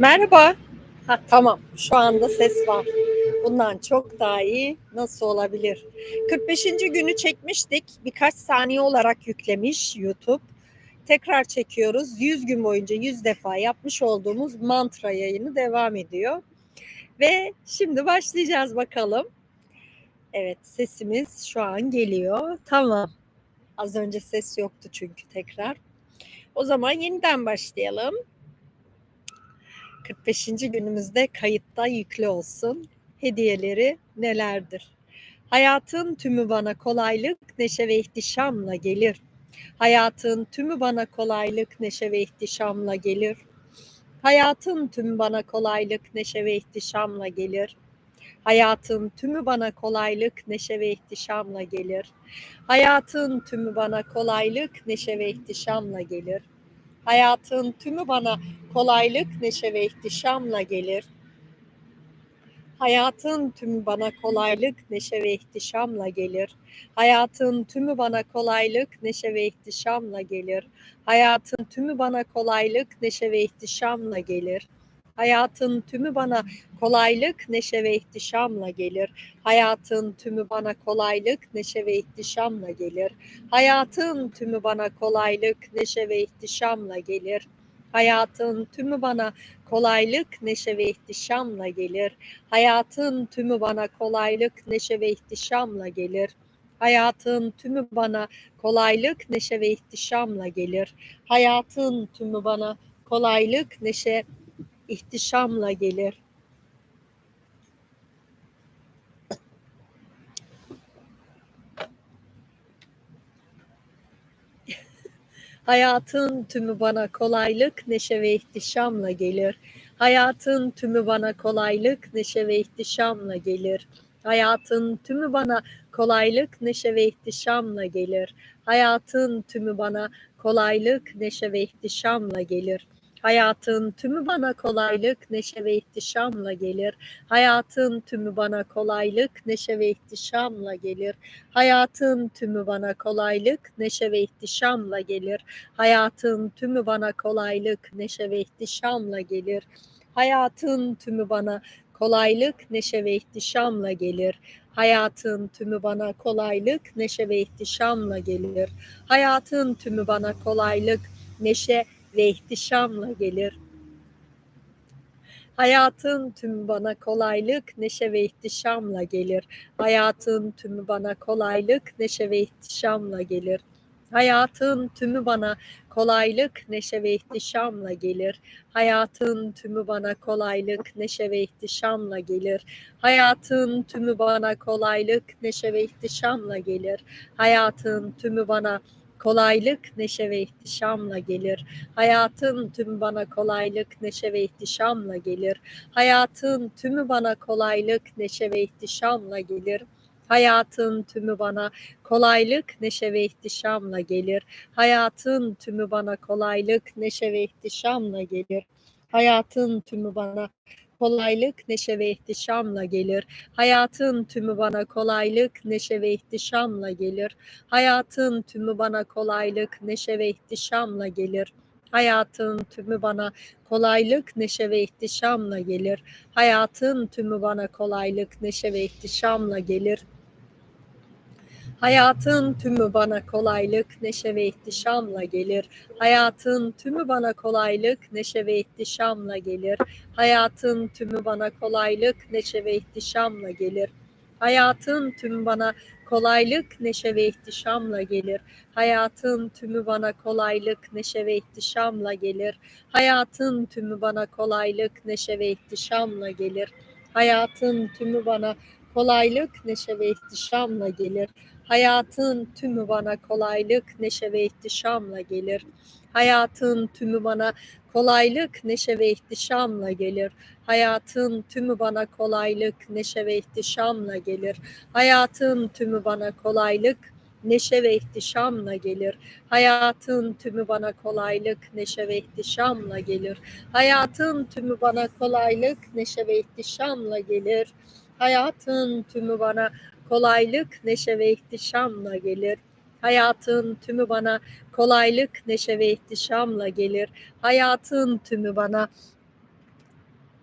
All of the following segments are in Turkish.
Merhaba. Ha, tamam. Şu anda ses var. Bundan çok daha iyi nasıl olabilir? 45. günü çekmiştik. Birkaç saniye olarak yüklemiş YouTube. Tekrar çekiyoruz. 100 gün boyunca 100 defa yapmış olduğumuz mantra yayını devam ediyor. Ve şimdi başlayacağız bakalım. Evet sesimiz şu an geliyor. Tamam. Az önce ses yoktu çünkü tekrar. O zaman yeniden başlayalım. 45. günümüzde kayıtta yüklü olsun. Hediyeleri nelerdir? Hayatın tümü bana kolaylık, neşe ve ihtişamla gelir. Hayatın tümü bana kolaylık, neşe ve ihtişamla gelir. Hayatın tümü bana kolaylık, neşe ve ihtişamla gelir. Hayatın tümü bana kolaylık, neşe ve ihtişamla gelir. Hayatın tümü bana kolaylık, neşe ve ihtişamla gelir. Hayatın tümü bana kolaylık, neşe ve ihtişamla gelir. Hayatın tümü bana kolaylık, neşe ve ihtişamla gelir. Hayatın tümü bana kolaylık, neşe ve ihtişamla gelir. Hayatın tümü bana kolaylık, neşe ve ihtişamla gelir. Hayatın tümü bana kolaylık, neşe ve ihtişamla gelir. Hayatın tümü bana kolaylık, neşe ve ihtişamla gelir. Hayatın tümü bana kolaylık, neşe ve ihtişamla gelir. Hayatın tümü bana kolaylık, neşe ve ihtişamla gelir. Hayatın tümü bana kolaylık, neşe ve ihtişamla gelir. Hayatın tümü bana kolaylık, neşe ve ihtişamla gelir. Hayatın tümü bana kolaylık, neşe, ihtişamla gelir. Hayatın tümü bana kolaylık, neşe ve ihtişamla gelir. Hayatın tümü bana kolaylık, neşe ve ihtişamla gelir. Hayatın tümü bana kolaylık, neşe ve ihtişamla gelir. Hayatın tümü bana kolaylık, neşe ve ihtişamla gelir. Hayatın tümü bana kolaylık, neşe ve ihtişamla gelir. Hayatın tümü bana kolaylık, neşe ve ihtişamla gelir. Hayatın tümü bana kolaylık, neşe ve ihtişamla gelir. Hayatın tümü bana kolaylık, neşe ve ihtişamla gelir. Hayatın tümü bana kolaylık, neşe ve ihtişamla gelir. Hayatın tümü bana kolaylık, neşe ve ihtişamla gelir. Hayatın tümü bana kolaylık, neşe ve ihtişamla gelir. Hayatın tümü bana kolaylık, neşe ve ihtişamla gelir. Hayatın tümü bana kolaylık, neşe ve ihtişamla gelir. Hayatın tümü bana kolaylık, neşe ve ihtişamla gelir. Hayatın tümü bana kolaylık, neşe ve ihtişamla gelir. Hayatın tümü bana kolaylık, neşe ve ihtişamla gelir. Hayatın tümü bana kolaylık, neşe ve ihtişamla gelir. Hayatın tümü bana kolaylık, neşe ve ihtişamla gelir. Hayatın tümü bana kolaylık, neşe ve ihtişamla gelir. Hayatın tümü bana kolaylık, neşe ve ihtişamla gelir. Hayatın tümü bana kolaylık, neşe ve ihtişamla gelir. Hayatın tümü bana kolaylık, neşe ve ihtişamla gelir. Hayatın tümü bana kolaylık, neşe ve ihtişamla gelir. Hayatın tümü bana kolaylık, neşe ve ihtişamla gelir. Hayatın tümü bana kolaylık, neşe ve ihtişamla gelir. Hayatın tümü bana kolaylık, neşe ve ihtişamla gelir. Hayatın tümü bana kolaylık, neşe ve ihtişamla gelir. Hayatın tümü bana kolaylık, neşe ve ihtişamla gelir. Hayatın tümü bana kolaylık, neşe ve ihtişamla gelir. Hayatın tümü bana kolaylık, neşe ve ihtişamla gelir. Hayatın tümü bana kolaylık, neşe ve ihtişamla gelir. Hayatın tümü bana kolaylık, neşe ve ihtişamla gelir. Hayatın tümü bana kolaylık, neşe ve ihtişamla gelir. Hayatın tümü bana kolaylık, neşe ve ihtişamla gelir. Hayatın tümü bana kolaylık, neşe ve ihtişamla gelir. Hayatın tümü bana kolaylık, neşe ve ihtişamla gelir. Hayatın tümü bana kolaylık, neşe ve ihtişamla gelir. Hayatın tümü bana kolaylık, neşe ve ihtişamla gelir. Hayatın tümü bana kolaylık, neşe ve ihtişamla gelir. Hayatın tümü bana kolaylık, neşe ve ihtişamla gelir. Hayatın tümü bana kolaylık, neşe ve ihtişamla gelir. Hayatın tümü bana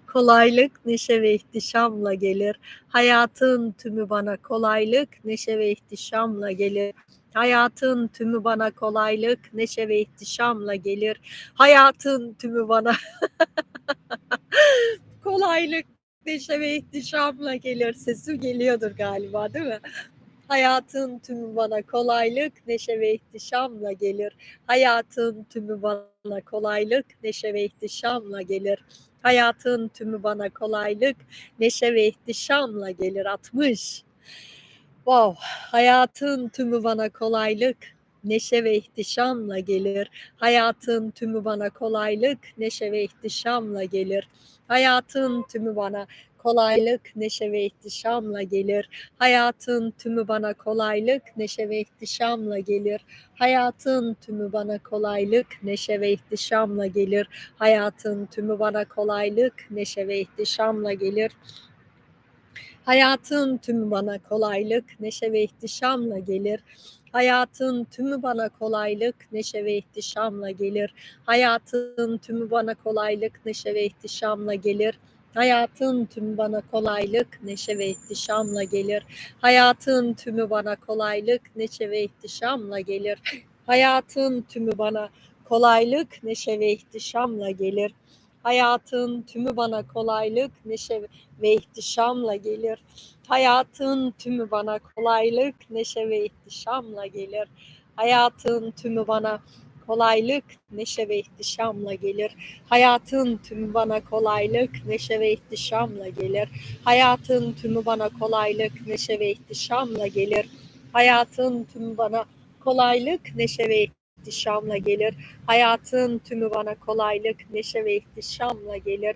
kolaylık, neşe ve ihtişamla gelir. Hayatın tümü bana kolaylık, neşe ve ihtişamla gelir. Hayatın tümü bana kolaylık, neşe ve ihtişamla gelir. Hayatın tümü bana kolaylık, neşe ve ihtişamla gelir. Sesim geliyordur galiba değil mi? Hayatın tümü bana kolaylık, neşe ve ihtişamla gelir. Hayatın tümü bana kolaylık, neşe ve ihtişamla gelir. Hayatın tümü bana kolaylık, neşe ve ihtişamla gelir. 60. Wow. Hayatın tümü bana kolaylık, neşe ve ihtişamla gelir. Hayatın tümü bana kolaylık, neşe ve ihtişamla gelir. Hayatın tümü bana kolaylık, neşe ve ihtişamla gelir. Hayatın tümü bana kolaylık, neşe ve ihtişamla gelir. Hayatın tümü bana kolaylık, neşe ve ihtişamla gelir. Hayatın tümü bana kolaylık, neşe ve ihtişamla gelir. Hayatın tümü bana kolaylık, neşe ve ihtişamla gelir. Hayatın tümü bana kolaylık, neşe ve ihtişamla gelir. Hayatın tümü bana kolaylık, neşe ve ihtişamla gelir. Hayatın tümü bana kolaylık, neşe ve ihtişamla gelir. Hayatın tümü bana kolaylık, neşe ve ihtişamla gelir. Hayatın tümü bana kolaylık, neşe ve ihtişamla gelir. Hayatın tümü bana kolaylık, neşe ve ihtişamla gelir. Hayatın tümü bana kolaylık, neşe ve ihtişamla gelir. Hayatın tümü bana kolaylık, neşe ve ihtişamla gelir. Hayatın tümü bana kolaylık, neşe ve ihtişamla gelir. Hayatın tümü bana kolaylık, neşe ve ihtişamla gelir. Hayatın tümü bana kolaylık, neşe ve ihtişamla gelir. Hayatın tümü bana kolaylık, neşe ve ihtişamla gelir.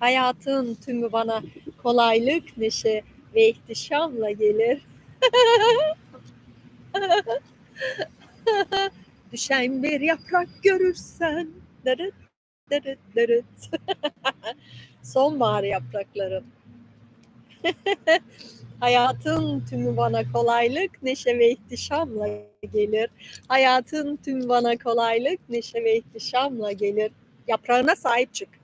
Hayatın tümü bana kolaylık, neşe ve ihtişamla gelir. Düşen bir yaprak görürsen dırıt dırıt dırıt. Sonbahar yaprakları. Hayatın tümü bana kolaylık, neşe ve ihtişamla gelir. Hayatın tümü bana kolaylık, neşe ve ihtişamla gelir. Yaprağına sahip çık.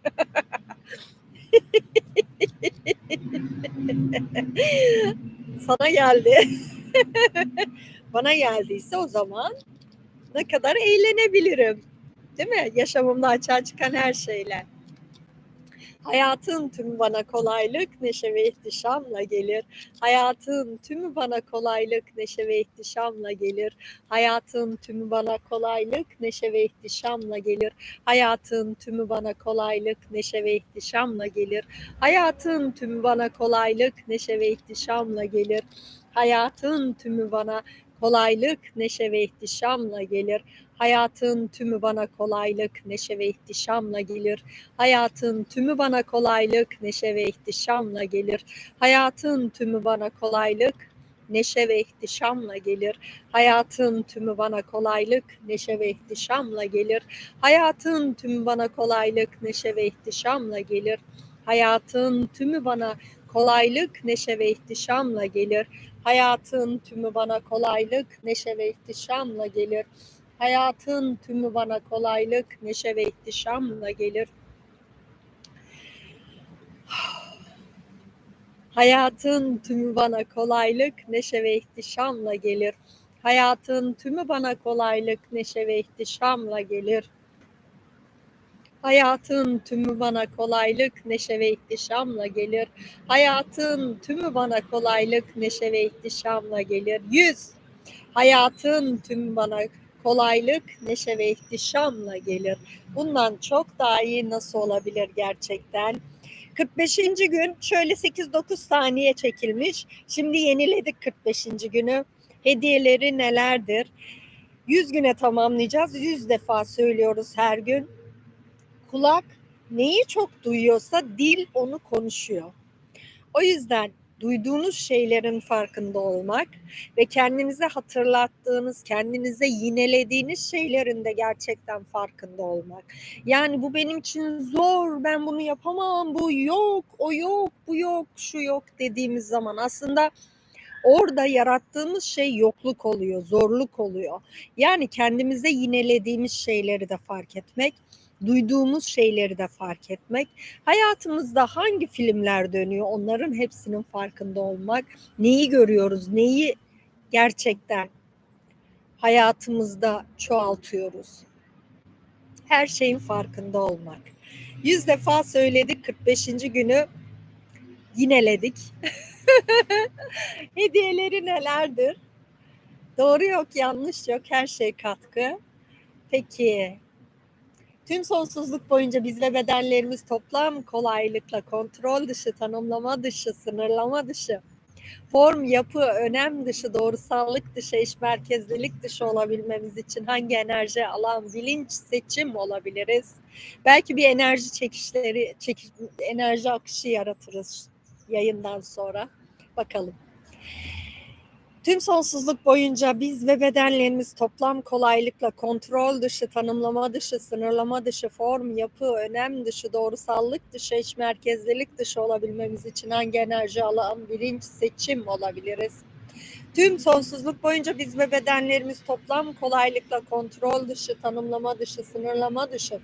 Sana geldi. Bana geldiyse o zaman ne kadar eğlenebilirim. Değil mi? Yaşamımda açığa çıkan her şeyle. Hayatın tümü bana kolaylık, neşe ve ihtişamla gelir. Hayatın tümü bana kolaylık, neşe ve ihtişamla gelir. Hayatın tümü bana kolaylık, neşe ve ihtişamla gelir. Hayatın tümü bana kolaylık, neşe ve ihtişamla gelir. Hayatın tümü bana kolaylık, neşe ve ihtişamla gelir. Hayatın tümü bana kolaylık, neşe ve ihtişamla gelir. Hayatın tümü bana kolaylık, neşe ve ihtişamla gelir. Hayatın tümü bana kolaylık, neşe ve ihtişamla gelir. Hayatın tümü bana kolaylık, neşe ve ihtişamla gelir. Hayatın tümü bana kolaylık, neşe ve ihtişamla gelir. Hayatın tümü bana kolaylık, neşe ve ihtişamla gelir. Hayatın tümü bana kolaylık, neşe ve ihtişamla gelir. Hayatın tümü bana kolaylık, neşe ve ihtişamla gelir. Hayatın tümü bana kolaylık, neşe ve ihtişamla gelir. Hayatın tümü bana kolaylık, neşe ve ihtişamla gelir. Hayatın tümü bana kolaylık, neşe ve ihtişamla gelir. Hayatın tümü bana kolaylık, neşe ve ihtişamla gelir. Hayatın tümü bana kolaylık, neşe ve ihtişamla gelir. Yüz. Hayatın tümü bana kolaylık, neşe ve ihtişamla gelir. Bundan çok daha iyi nasıl olabilir gerçekten? 45. gün şöyle 8-9 saniye çekilmiş. Şimdi yeniledik 45. günü. Hediyeleri nelerdir? 100 güne tamamlayacağız. 100 defa söylüyoruz her gün. Kulak neyi çok duyuyorsa dil onu konuşuyor. O yüzden duyduğunuz şeylerin farkında olmak ve kendinize hatırlattığınız, kendinize yinelediğiniz şeylerin de gerçekten farkında olmak. Yani bu benim için zor, ben bunu yapamam, bu yok, o yok, bu yok, şu yok dediğimiz zaman aslında orada yarattığımız şey yokluk oluyor, zorluk oluyor. Yani kendimize yinelediğimiz şeyleri de fark etmek duyduğumuz şeyleri de fark etmek, hayatımızda hangi filmler dönüyor onların hepsinin farkında olmak, neyi görüyoruz, neyi gerçekten hayatımızda çoğaltıyoruz. Her şeyin farkında olmak. Yüz defa söyledik 45. günü yineledik. Hediyeleri nelerdir? Doğru yok, yanlış yok, her şey katkı. Peki, tüm sonsuzluk boyunca biz bedenlerimiz toplam kolaylıkla kontrol dışı, tanımlama dışı, sınırlama dışı, form, yapı, önem dışı, doğrusallık dışı, eş merkezlilik dışı olabilmemiz için hangi enerji, alan, bilinç, seçim olabiliriz? Belki bir enerji çekişleri, çekiş, enerji akışı yaratırız yayından sonra. Bakalım. Tüm sonsuzluk boyunca biz ve bedenlerimiz toplam kolaylıkla kontrol dışı, tanımlama dışı, sınırlama dışı, form, yapı, önem dışı, doğrusallık dışı, eş merkezlilik dışı olabilmemiz için hangi enerji alan, bilinç, seçim olabiliriz? Tüm sonsuzluk boyunca biz ve bedenlerimiz toplam kolaylıkla kontrol dışı, tanımlama dışı, sınırlama dışı,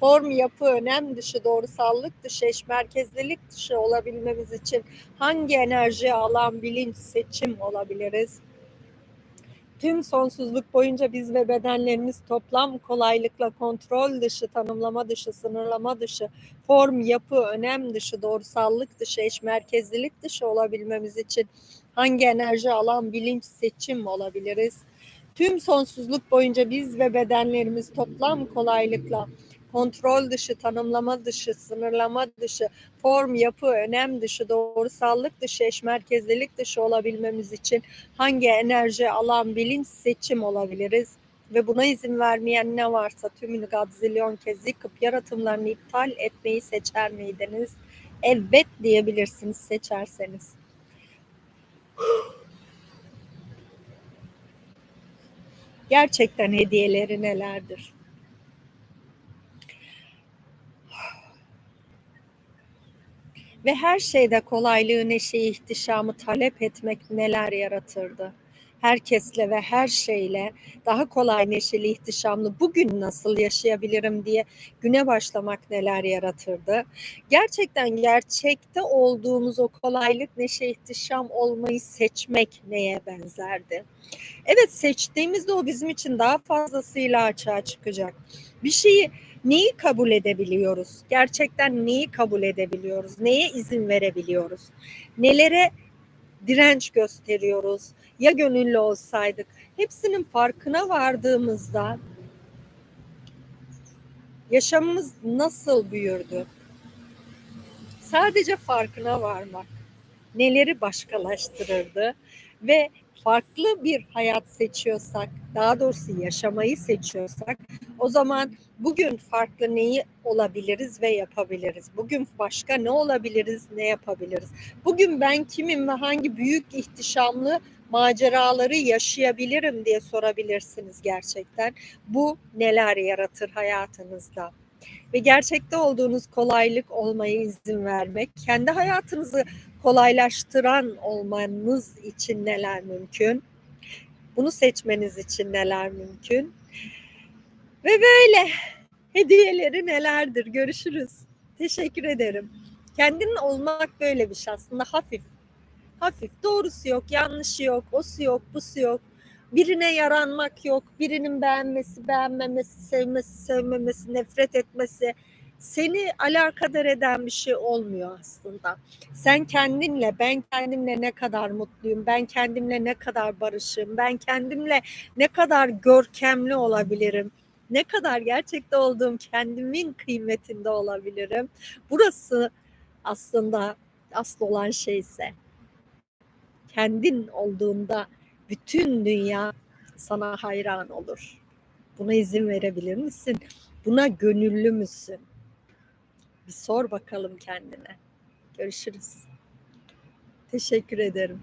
form, yapı, önem dışı, doğrusallık dışı, eş merkezlilik dışı olabilmemiz için hangi enerji alan, bilinç, seçim olabiliriz? Tüm sonsuzluk boyunca biz ve bedenlerimiz toplam kolaylıkla kontrol dışı, tanımlama dışı, sınırlama dışı, form, yapı, önem dışı, doğrusallık dışı, eş merkezlilik dışı olabilmemiz için hangi enerji alan, bilinç, seçim olabiliriz? Tüm sonsuzluk boyunca biz ve bedenlerimiz toplam kolaylıkla kontrol dışı, tanımlama dışı, sınırlama dışı, form, yapı, önem dışı, doğrusallık dışı, eş merkezlilik dışı olabilmemiz için hangi enerji, alan, bilinç, seçim olabiliriz? Ve buna izin vermeyen ne varsa tümünü gazilyon kez yıkıp yaratımlarını iptal etmeyi seçer miydiniz? Evet diyebilirsiniz seçerseniz. Gerçekten hediyeleri nelerdir? Ve her şeyde kolaylığı, neşeyi, ihtişamı talep etmek neler yaratırdı? Herkesle ve her şeyle daha kolay, neşeli, ihtişamlı bugün nasıl yaşayabilirim diye güne başlamak neler yaratırdı? Gerçekten gerçekte olduğumuz o kolaylık, neşe, ihtişam olmayı seçmek neye benzerdi? Evet seçtiğimizde o bizim için daha fazlasıyla açığa çıkacak. Bir şeyi neyi kabul edebiliyoruz? Gerçekten neyi kabul edebiliyoruz? Neye izin verebiliyoruz? Nelere direnç gösteriyoruz? Ya gönüllü olsaydık? Hepsinin farkına vardığımızda yaşamımız nasıl büyürdü? Sadece farkına varmak neleri başkalaştırırdı ve farklı bir hayat seçiyorsak, daha doğrusu yaşamayı seçiyorsak o zaman bugün farklı neyi olabiliriz ve yapabiliriz? Bugün başka ne olabiliriz, ne yapabiliriz? Bugün ben kimim ve hangi büyük ihtişamlı maceraları yaşayabilirim diye sorabilirsiniz gerçekten. Bu neler yaratır hayatınızda? Ve gerçekte olduğunuz kolaylık olmaya izin vermek, kendi hayatınızı kolaylaştıran olmanız için neler mümkün? Bunu seçmeniz için neler mümkün? Ve böyle hediyeleri nelerdir? Görüşürüz. Teşekkür ederim. Kendin olmak böyle bir şey aslında hafif. Hafif. Doğrusu yok, yanlışı yok, osu yok, busu yok. Birine yaranmak yok, birinin beğenmesi, beğenmemesi, sevmesi, sevmemesi, nefret etmesi seni alakadar eden bir şey olmuyor aslında. Sen kendinle, ben kendimle ne kadar mutluyum, ben kendimle ne kadar barışım, ben kendimle ne kadar görkemli olabilirim, ne kadar gerçekte olduğum kendimin kıymetinde olabilirim. Burası aslında asıl olan şey ise kendin olduğunda bütün dünya sana hayran olur. Buna izin verebilir misin? Buna gönüllü müsün? Bir sor bakalım kendine. Görüşürüz. Teşekkür ederim.